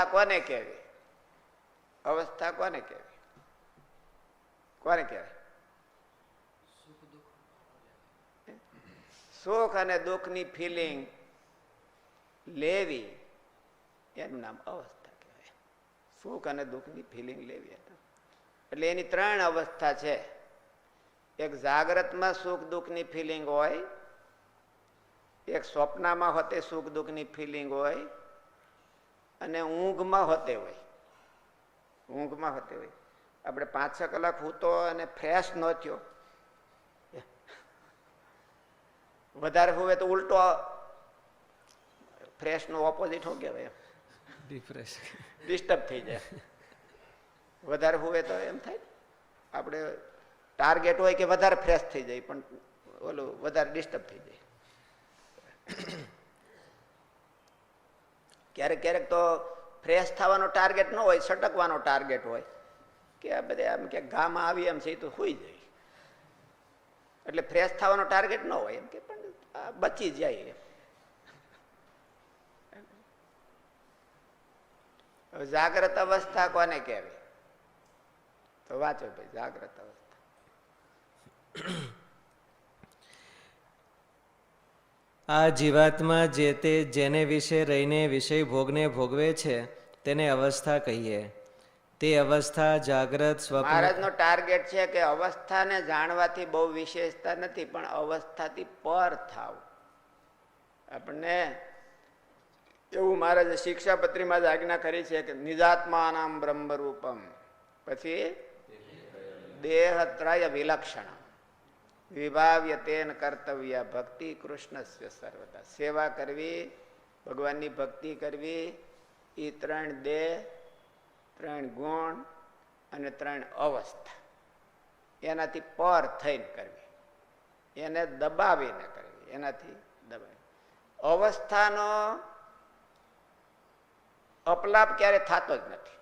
અવસ્થા કોને કહેવી? અવસ્થા કોને કહેવી? કોને કહેવાય સુખ અને દુઃખની ફિલિંગ લેવી, એનું નામ અવસ્થા કહેવાય. સુખ અને દુઃખની ફિલિંગ લેવી એટલે એની ત્રણ અવસ્થા છે. એક જાગ્રતમાં સુખ દુઃખની ફિલિંગ હોય, એક સ્વપ્નમાં હોતે સુખ દુઃખની ફિલિંગ હોય અને ઊંઘમાં હોતે હોય. ઊંઘમાં હોતે હોય. આપણે પાંચ છ કલાક હૂતો અને ફ્રેશ ન થયો. વધારે હોવે તો ઉલટો ફ્રેશ નો ઓપોઝિટ હો કહેવાય ડિફ્રેશ ડિસ્ટર્બ થઈ જાય. વધારે હોવે તો એમ થાય આપણે ટાર્ગેટ હોય કે વધારે ફ્રેશ થઈ જાય પણ ઓલું વધારે ડિસ્ટર્બ થઈ જાય. ક્યારેક ક્યારેક તો ફ્રેશ થવાનો ટાર્ગેટ ન હોય, સટકવાનો ટાર્ગેટ હોય. કે આ બધા આમ કે ગામાં આવી એમ છે, એ તો હોઈ જાય. એટલે ફ્રેશ થવાનો ટાર્ગેટ ન હોય એમ કે પણ બચી જાય એમ. જાગ્રત અવસ્થા કોને કહેવી તો વાંચો ભાઈ, જાગ્રત અવસ્થા. આ જીવાત્મા જે તે જેને વિશે રહીને વિષય ભોગને ભોગવે છે, તેને અવસ્થા કહીએ. તે અવસ્થા જાગ્રત સ્વપ્ન ટાર્ગેટ છે કે અવસ્થાને જાણવાથી બહુ વિશેષતા નથી, પણ અવસ્થાથી પર થાવ. આપણને એવું મહારાજે શિક્ષાપત્રીમાં જ આજ્ઞા કરી છે કે નિજાત્માનામ બ્રહ્મરૂપમ. પછી દેહત્રાય વિલક્ષણ વિભાવ્ય તેન કર્તવ્ય ભક્તિ કૃષ્ણસ્ય સર્વદા. સેવા કરવી, ભગવાનની ભક્તિ કરવી એ ત્રણ દેહ, ત્રણ ગુણ અને ત્રણ અવસ્થા. એનાથી પર થઈને કરવી. એને દબાવીને કરવી. એનાથી દબાવી. અવસ્થાનો અપલાપ ક્યારે થતો જ નથી.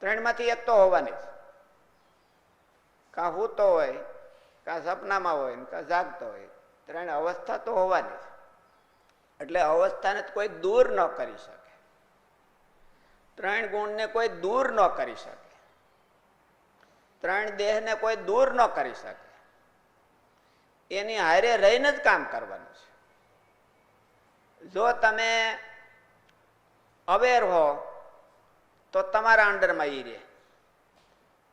ત્રણમાંથી એક તો હોવાની જ. કાં તો હોય કાં સપનામાં હોય ને કાં જાગતો હોય. ત્રણ અવસ્થા તો હોવાની છે. એટલે અવસ્થાને કોઈ દૂર ન કરી શકે. ત્રણ ગુણને કોઈ દૂર ન કરી શકે. ત્રણ દેહને કોઈ દૂર ન કરી શકે. એની હારે રહીને જ કામ કરવાનું છે. જો તમે અવેર હો, તો તમારા અંડરમાં ઈ રહે.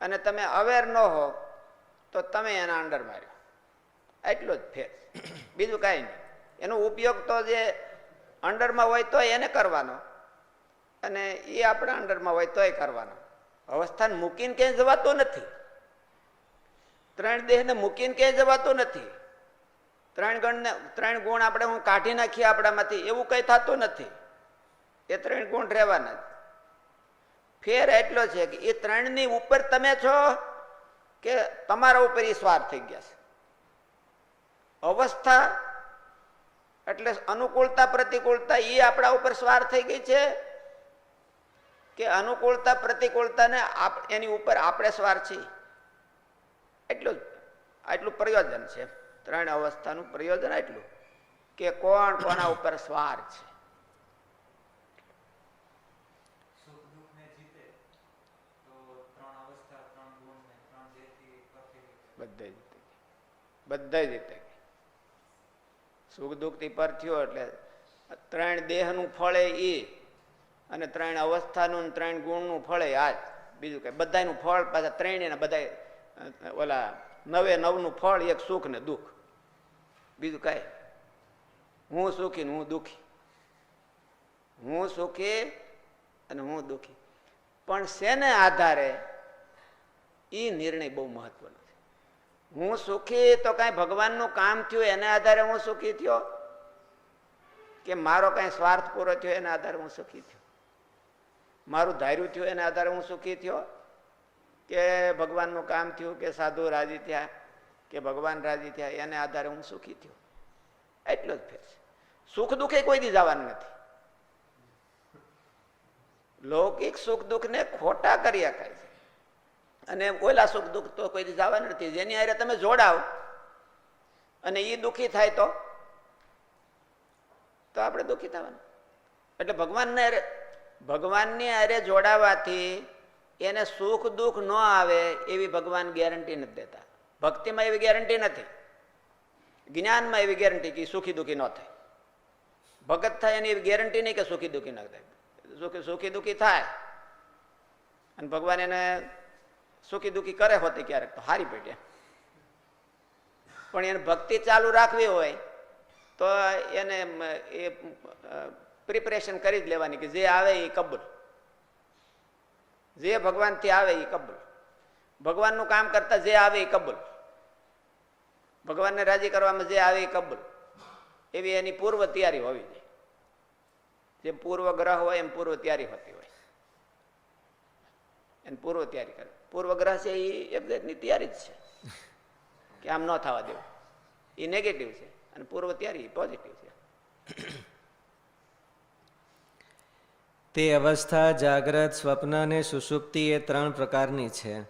અને તમે અવેર ન હો તો તમે એના અંડરમાં માર્યો. એટલો જ ફેર. બીજું કાંઈ નહીં. એનો ઉપયોગ તો જે અંડરમાં હોય તો એને કરવાનો. અને એ આપણા અંડરમાં હોય તોય કરવાનો. અવસ્થાને મૂકીને ક્યાંય જવાતું નથી. ત્રણ દેહને મૂકીને ક્યાંય જવાતું નથી. ત્રણ ગણને ત્રણ ગુણ આપણે હું કાઢી નાખીએ આપણામાંથી એવું કંઈ થતું નથી. એ ત્રણ ગુણ રહેવાના ફેર એટલો છે કે એ ત્રણની ઉપર તમે છો કે તમારા ઉપર એ સ્વાર થઈ ગયા છે. અવસ્થા એટલે અનુકૂળતા, પ્રતિકૂળતા એ આપણા ઉપર સ્વાર થઈ ગઈ છે કે અનુકૂળતા, પ્રતિકૂળતાને એની ઉપર આપણે સ્વાર છીએ. એટલું આટલું પ્રયોજન છે. ત્રણ અવસ્થાનું પ્રયોજન એટલું કે કોણ કોના ઉપર સ્વાર છે? બધા જીતે બધા જીતે સુખ દુઃખથી પર થયો એટલે ત્રણ દેહનું ફળે એ અને ત્રણ અવસ્થાનું ત્રણ ગુણનું ફળે આ જ બીજું કઈ. બધાનું ફળ પાછા ત્રણેય બધા ઓલા નવે નવનું ફળ, એક સુખ ને દુઃખ. બીજું કઈ. હું સુખી ને હું દુઃખી. હું સુખી અને હું દુઃખી. પણ શેને આધારે એ નિર્ણય બહુ મહત્વનો હું સુખી તો કાંઈ ભગવાનનું કામ થયું એને આધારે હું સુખી થયો? કે મારો કાંઈ સ્વાર્થ પૂરો થયો એના આધારે હું સુખી થયો? મારું ધાર્યું થયું એના આધારે હું સુખી થયો? કે ભગવાનનું કામ થયું કે સાધુ રાજી થયા? કે ભગવાન રાજી થયા એને આધારે હું સુખી થયો? એટલો જ ફેર સુખ દુઃખે કોઈ દી જવાનું નથી. લૌકિક સુખ દુઃખને ખોટા કરી શકાય છે. અને ઓલા સુખ દુઃખ તો કોઈ જવા નથી. જેની હારે તમે જોડાવ અને એ દુઃખી થાય તો? તો આપણે દુઃખી થવાનું. એટલે ભગવાનને ભગવાનની હારે જોડાવાથી એને સુખ દુઃખ ન આવે એવી ભગવાન ગેરંટી નથી દેતા. ભક્તિમાં એવી ગેરંટી નથી. જ્ઞાનમાં એવી ગેરંટી કે સુખી દુઃખી ન થાય. ભગત થાય એની એવી ગેરંટી નહીં કે સુખી દુઃખી ન થાય. સુખી સુખી દુઃખી થાય. અને ભગવાન એને સુખી દુઃખી કરે હોતી ક્યારેક તો હારી પેટે. પણ એને ભક્તિ ચાલુ રાખવી હોય તો એને એ પ્રિપરેશન કરી જ લેવાની કે જે આવે એ કબૂલ. જે ભગવાનથી આવે એ કબૂલ. ભગવાનનું કામ કરતા જે આવે એ કબૂલ. ભગવાનને રાજી કરવામાં જે આવે એ કબૂલ. એવી એની પૂર્વ તૈયારી હોવી જોઈએ. જેમ પૂર્વ ગ્રહ હોય એમ પૂર્વ તૈયારી હોતી હોય. એને પૂર્વ તૈયારી કરે પૂર્વ ગ્રહ છે એ એક જાતની તૈયારી જ છે. કે આમ ન થવા દેવું. એ નેગેટિવ છે અને પૂર્વ તૈયારી પોઝિટિવ છે. તે અવસ્થા, જાગ્રત, સ્વપ્ન અને સુસુપ્તિ એ ત્રણ પ્રકારની છે.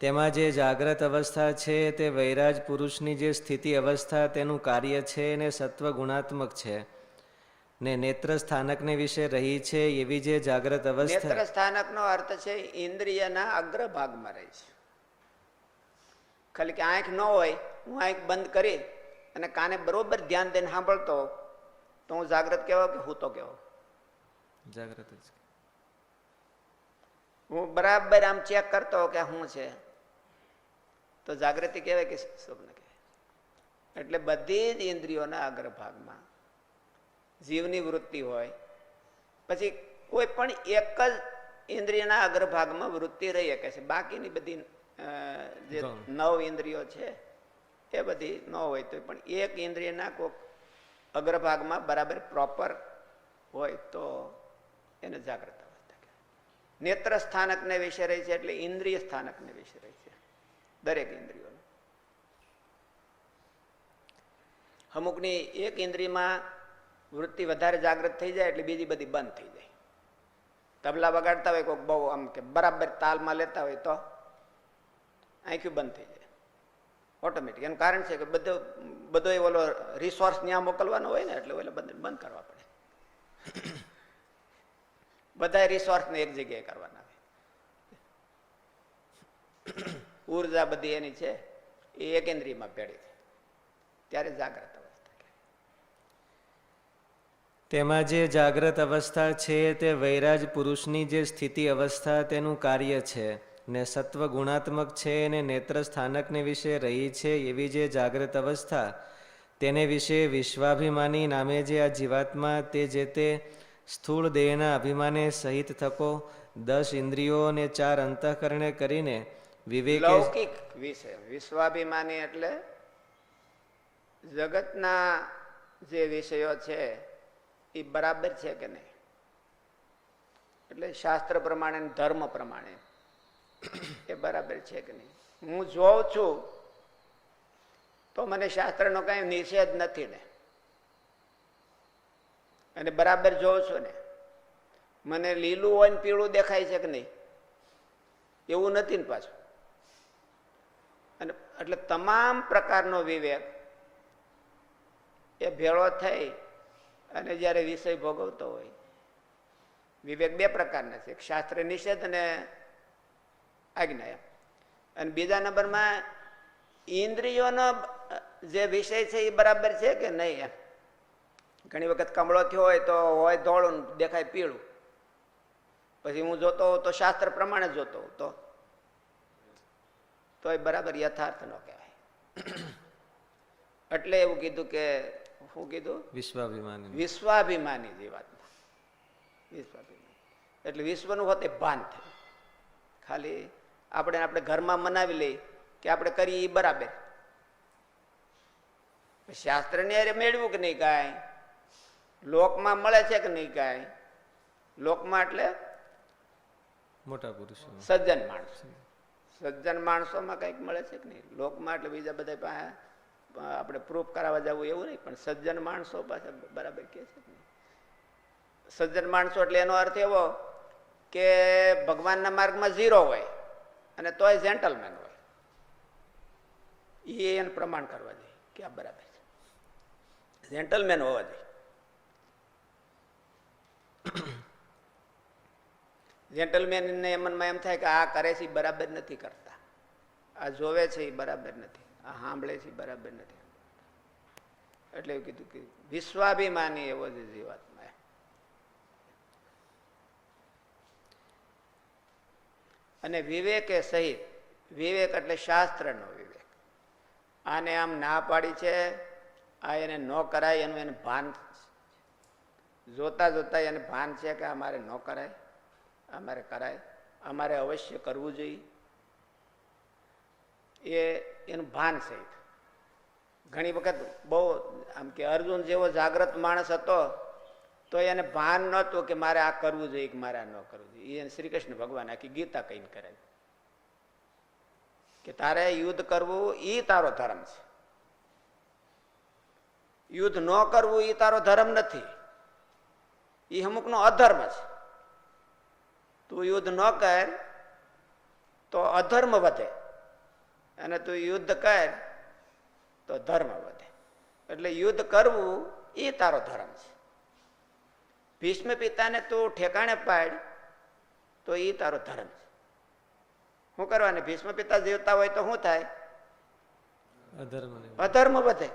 તેમાં જે જાગ્રત અવસ્થા છે તે વૈરાજ પુરુષની જે સ્થિતિ અવસ્થા તેનું કાર્ય છે ને સત્વ ગુણાત્મક છે. ને નેત્ર સ્થાનકને વિશે રહી છે એવી જે જાગ્રત નેત્ર અવસ્થા સ્થાનકનો અર્થ છે ઇન્દ્રિયના અગ્રભાગમાં રહે છે. ખાલી કે આંખ ન હોય હું આંખ બંધ કરી અને કાને બરોબર ધ્યાન દઈને સાંભળતો તો હું જાગ્રત કહેવો કે હું તો કેવો જાગ્રત જ હું બરાબર આમ ચેક કરતો કે શું છે? તો જાગૃતિ કહેવાય કે સ્વપ્ન કહેવાય. એટલે બધી જ ઇન્દ્રિયોના અગ્રભાગમાં જીવની વૃત્તિ હોય. પછી કોઈ પણ એક જ ઇન્દ્રિયના અગ્રભાગમાં વૃત્તિ રહી શકે છે. બાકીની બધી જે નવ ઇન્દ્રિયો છે એ બધી ન હોય તો પણ એક ઇન્દ્રિયના કોઈક અગ્રભાગમાં બરાબર પ્રોપર હોય તો એને જાગ્રત નેત્ર સ્થાનકને વિશે રહી છે એટલે ઇન્દ્રિય સ્થાનકને વિશે રહી છે. દરેક ઇન્દ્રિયોનું. અમુકની એક ઇન્દ્રિયમાં વૃત્તિ વધારે જાગૃત થઈ જાય એટલે બીજી બધી બંધ થઈ જાય. તબલા વગાડતા હોય કોઈક બહુ આમ કે બરાબર તાલમાં લેતા હોય તો આંખ્યું બંધ થઈ જાય. ઓટોમેટિક એનું કારણ છે કે બધો બધો એ ઓલો રિસોર્સ ત્યાં મોકલવાનો હોય ને એટલે ઓલે બંધ બંધ કરવા પડે. બધા રિસોર્સને એક જગ્યાએ કરવાના હોય. ઊર્જા બધી એની છે એ એકેન્દ્રીયમાં ભેળી છે ત્યારે જાગ્રત અવસ્થા કહેવાય. તેમાં જે જાગ્રત અવસ્થા છે તે વૈરાજ પુરુષની જે સ્થિતિ અવસ્થા તેનું કાર્ય છે, ને સત્વ ગુણાત્મક છે અને નેત્ર સ્થાનકને વિશે રહી છે એવી જે જાગ્રત અવસ્થા, તેને વિશે વિશ્વાભિમાની નામે જે આ જીવાત્મા તે જે તે સ્થૂળ દેહના અભિમાને સહિત થકો, દસ ઇન્દ્રિયો અને ચાર અંતઃકરણે કરીને વિવેક વિષય વિશ્વાભિમાની એટલે જગતના જે વિષયો છે એ બરાબર છે કે નહીં? એટલે શાસ્ત્ર પ્રમાણે ધર્મ પ્રમાણે એ બરાબર છે કે નહીં? હું જોઉં છું, તો મને શાસ્ત્રનો કઈ નિષેધ નથી ને. અને બરાબર જોઉં છું ને. મને લીલું હોય ને પીળું દેખાય છે કે નહીં? એવું નથી ને પાછું. અને એટલે તમામ પ્રકારનો વિવેક એ ભેળો થઈ અને જ્યારે વિષય ભોગવતો હોય. વિવેક બે પ્રકારના છે. શાસ્ત્ર નિષેધ અને આજ્ઞા અને બીજા નંબરમાં ઇન્દ્રિયોનો જે વિષય છે એ બરાબર છે કે નહીં એમ? ઘણી વખત કમળો થયો હોય તો હોય ધોળું, દેખાય પીળું. પછી હું જોતો હોઉં તો શાસ્ત્ર પ્રમાણે જોતો હોઉં તો. તો એ બરાબર યથાર્થ ન કહેવાય. એટલે એવું કીધું કે શું કીધું વિશ્વાભિમાની વિશ્વાભિમાની જીવાત્મા વિશ્વાભિમાની. એટલે વિશ્વનું હોતે ભાન થાય. ખાલી આપણે આપણે ઘરમાં મનાવી લઈએ કે આપણે કરીએ એ બરાબર. શાસ્ત્રને અરે મેળવ્યું કે નહીં કાંઈ? લોકમાં મળે છે કે નહીં કાંઈ? લોકમાં એટલે મોટા પુરુષો સજ્જન માણસો. સજ્જન માણસોમાં કંઈક મળે છે કે નહીં? લોકમાં એટલે બીજા બધા પાસે આપણે પ્રૂફ કરાવવા જવું એવું નહીં, પણ સજ્જન માણસો પાસે બરાબર કે છે. સજ્જન માણસો એટલે એનો અર્થ એવો કે ભગવાનના માર્ગમાં ઝીરો હોય અને તોય જેન્ટલમેન હોય. એ એને પ્રમાણ કરવા જોઈએ કે આ બરાબર છે. જેન્ટલમેન હોવા જોઈએ જેન્ટલમેનને મનમાં એમ થાય કે આ કરે છે બરાબર નથી કરતા. આ જોવે છે એ બરાબર નથી. આ સાંભળે છે બરાબર નથી. એટલે એવું કીધું કે વિશ્વાભિમાની એવો જ જીવાત્મા અને વિવેક એ સહિત, વિવેક એટલે શાસ્ત્રનો વિવેક. આને આમ ના પાડી છે, આ એને ન કરાય, એનું એને ભાન જોતા જોતા એને ભાન છે કે અમારે ન કરાય અમારે કરાય અમારે અવશ્ય કરવું જોઈએ. એ એનું ભાન સહિત ઘણી વખત બહુ આમ કે અર્જુન જેવો જાગ્રત માણસ હતો, તો એને ભાન નહોતું કે મારે આ કરવું જોઈએ કે મારે આ ન કરવું જોઈએ. એને શ્રી કૃષ્ણ ભગવાન આખી ગીતા કહીને કરે કે તારે યુદ્ધ કરવું એ તારો ધર્મ છે. યુદ્ધ ન કરવું એ તારો ધર્મ નથી. એ અમુકનો અધર્મ છે. તું યુદ્ધ ન કર, તો અધર્મ વધે. અને તું યુદ્ધ કર તો ધર્મ વધે. એટલે યુદ્ધ કરવું એ તારો ધર્મ છે. ભીષ્મ પિતાને તું ઠેકાણે પાડ તો એ તારો ધર્મ છે. શું કરવાને ભીષ્મ પિતા જીવતા હોય તો શું થાય? અધર્મ વધે.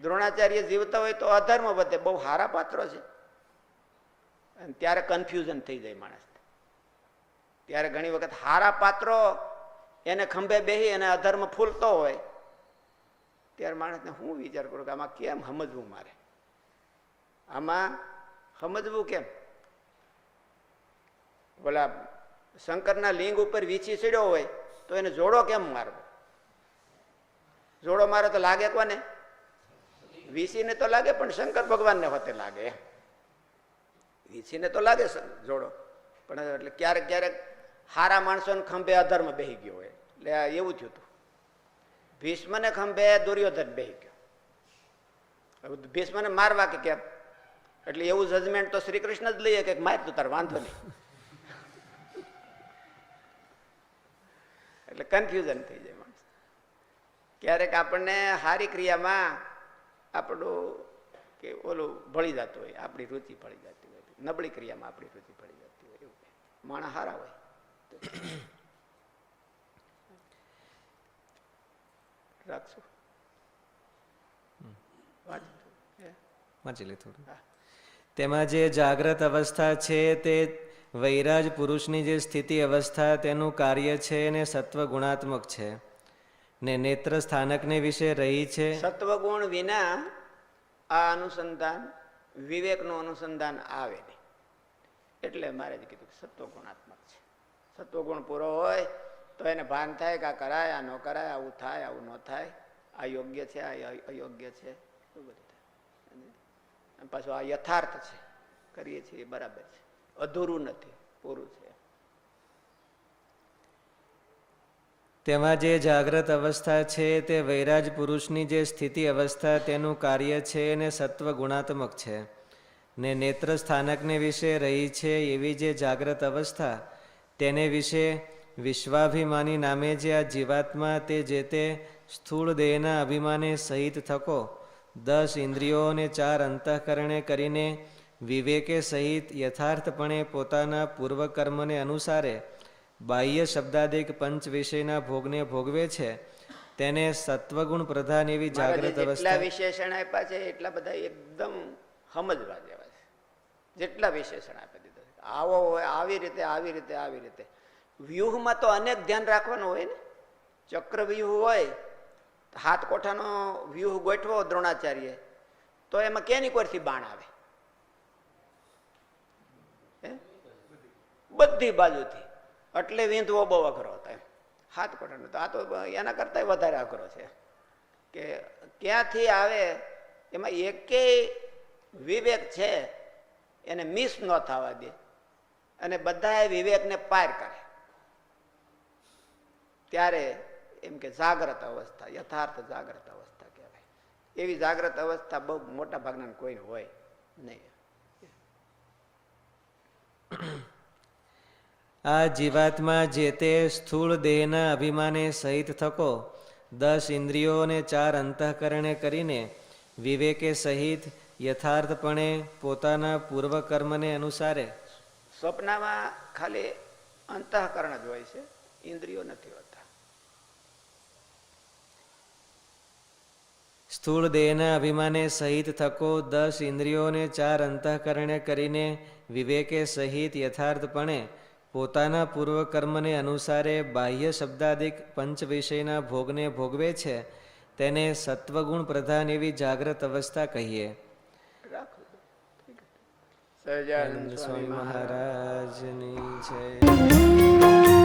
દ્રોણાચાર્ય જીવતા હોય તો અધર્મ વધે. બહુ હારા પાત્રો છે. અને ત્યારે કન્ફ્યુઝન થઈ જાય માણસ ત્યારે ઘણી વખત હારા પાત્રો એને ખંભે બેહી અને અધર્મ ફૂલતો હોય, ત્યારે માણસને હું વિચાર કરું કે આમાં કેમ સમજવું મારે? આમાં સમજવું કેમ? બોલા શંકરના લિંગ ઉપર વીછી ચડ્યો હોય તો એને જોડો કેમ મારવો? જોડો મારે તો લાગે કોને? વીસીને તો લાગે, પણ શંકર ભગવાનને હોતે લાગે. વીસીને તો લાગે જોડો. પણ એટલે ક્યારેક ક્યારેક હારા માણસોને ખંભે અધર્મ બેહી ગયો હોય. એટલે એવું થયું હતું. ભીષ્મને ખંભે દુર્યોધન બેહી ગયો. ભીષ્મને મારવા કે કેમ? એટલે એવું જજમેન્ટ તો શ્રી કૃષ્ણ જ લઈએ કે માર તું તાર, વાંધો નહીં. એટલે કન્ફ્યુઝન થઈ જાય માણસ. ક્યારેક આપણને હારી ક્રિયામાં આપણું કે ઓલું ભળી જતું હોય, આપણી રુચિ ભળી જતી હોય. નબળી ક્રિયામાં આપણી રુચિ ભળી જતી હોય, એવું. માણસ હારા હોય. રાખશું વાંચી લે થોડું. તેમાં જે જાગ્રત અવસ્થા છે તે વૈરાજ પુરુષની જે સ્થિતિ અવસ્થા તેનું કાર્ય છે અને સત્વ ગુણાત્મક છે. ને નેત્ર સ્થાનકને વિશે રહી છે. સત્વગુણ વિના આ અનુસંધાન વિવેકનું અનુસંધાન આવે નહીં. એટલે મારે જ કીધું સત્વ સત્વગુણાત્મક છે સત્વગુણ પૂરો હોય, તો એને ભાન થાય કે આ કરાય, આ ન કરાય, આવું થાય, આવું ન થાય. આ યોગ્ય છે, આ અયોગ્ય છે. એવું બધું થાય. પાછું આ યથાર્થ છે. કરીએ છીએ, બરાબર છે. અધૂરું નથી, પૂરું છે. તેમાં જે જાગ્રત અવસ્થા છે, તે વૈરાજ પુરુષની જે સ્થિતિ અવસ્થા, તેનું કાર્ય છે અને સત્વ ગુણાત્મક છે. ને નેત્ર સ્થાનકને વિશે રહી છે એવી જે જાગ્રત અવસ્થા તેને વિશે વિશ્વાભિમાની નામે જે આ જીવાત્મા તે જે તે સ્થૂળ દેહના અભિમાને સહિત થકો દસ ઇન્દ્રિયોને ચાર અંતઃકરણે કરીને વિવેકે સહિત યથાર્થપણે પોતાના પૂર્વકર્મને અનુસારે બાહ્ય શબ્દાદિક પંચ વિષયના ભોગને ભોગવે છે તેને સત્વગુણ પ્રધાન એવી જાગૃત અવસ્થા વિશેષણ આપ્યા છે એટલા બધા એકદમ સમજવા જેવા છે. જેટલા વિશેષણ આપ્યા આવો હોય, આવી રીતે આવી રીતે આવી રીતે. વ્યૂહમાં તો અનેક ધ્યાન રાખવાનું હોય ને. ચક્ર વ્યૂહ હોય હાથ કોઠાનો વ્યૂહ ગોઠવો દ્રોણાચાર્ય તો એમાં કેની કોરથી બાણ આવે? બધી બાજુથી. એટલે વીંધવો બહુ અઘરો હતો એમ. હાથ કોઠાનો તો આ તો એના કરતા વધારે અઘરો છે. કે ક્યાંથી આવે, એમાં એકેય વિવેક છે, એને મિસ ન થવા દે. અને બધાએ વિવેકને પાર કરે ત્યારે એમ કે જાગ્રત અવસ્થા, યથાર્થ જાગ્રત અવસ્થા કહેવાય. એવી જાગ્રત અવસ્થા બહુ મોટા ભાગના કોઈ હોય નહીં. આ જીવાત્મા જે તે સ્થૂળ દેહના અભિમાને સહિત થકો, દસ ઇન્દ્રિયો અને ચાર અંતઃકરણે કરીને વિવેકે સહિત યથાર્થપણે પોતાના પૂર્વકર્મને અનુસારે સ્વપ્નમાં ખાલી અંતઃકરણ જ હોય છે, ઇન્દ્રિયો નથી હોતા. સ્થૂળ દેહના અભિમાને સહિત થકો દસ ઇન્દ્રિયોને ચાર અંતઃકરણે કરીને વિવેકે સહિત યથાર્થપણે પોતાના પૂર્વકર્મને અનુસારે બાહ્ય શબ્દાદિક પંચ વિષયના ભોગને ભોગવે છે, તેને સત્વગુણ પ્રધાન એવી જાગ્રત અવસ્થા કહીએ. સહજાનંદ સ્વામી સ્વામી મહારાજ મહારાજની જય